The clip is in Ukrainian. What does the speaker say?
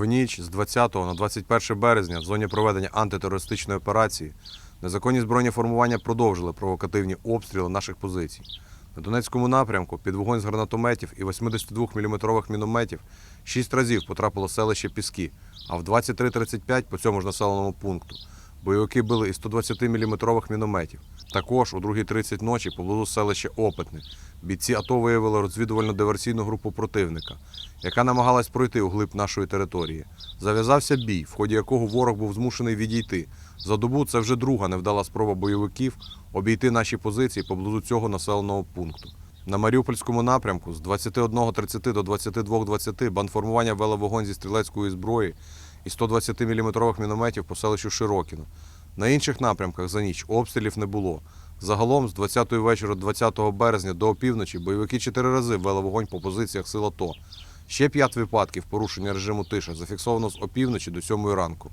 В ніч з 20 на 21 березня в зоні проведення антитерористичної операції незаконні збройні формування продовжили провокативні обстріли наших позицій. На Донецькому напрямку під вогонь з гранатометів і 82-мм мінометів шість разів потрапило селище Піски, а в 23.35 по цьому ж населеному пункту бойовики били із 120-мм мінометів. Також у 2.30 ночі поблизу селища Опитне бійці АТО виявили розвідувально-диверсійну групу противника, яка намагалась пройти у глиб нашої території. Зав'язався бій, в ході якого ворог був змушений відійти. За добу це вже друга невдала спроба бойовиків обійти наші позиції поблизу цього населеного пункту. На Маріупольському напрямку з 21.30 до 22.20 бандформування вело вогонь зі стрілецької зброї і 120-мм мінометів по селищу Широкіно. На інших напрямках за ніч обстрілів не було. Загалом з 20-ї вечора 20 березня до опівночі бойовики чотири рази вели вогонь по позиціях сил АТО. Ще п'ять випадків порушення режиму тиша зафіксовано з опівночі до 7 ранку.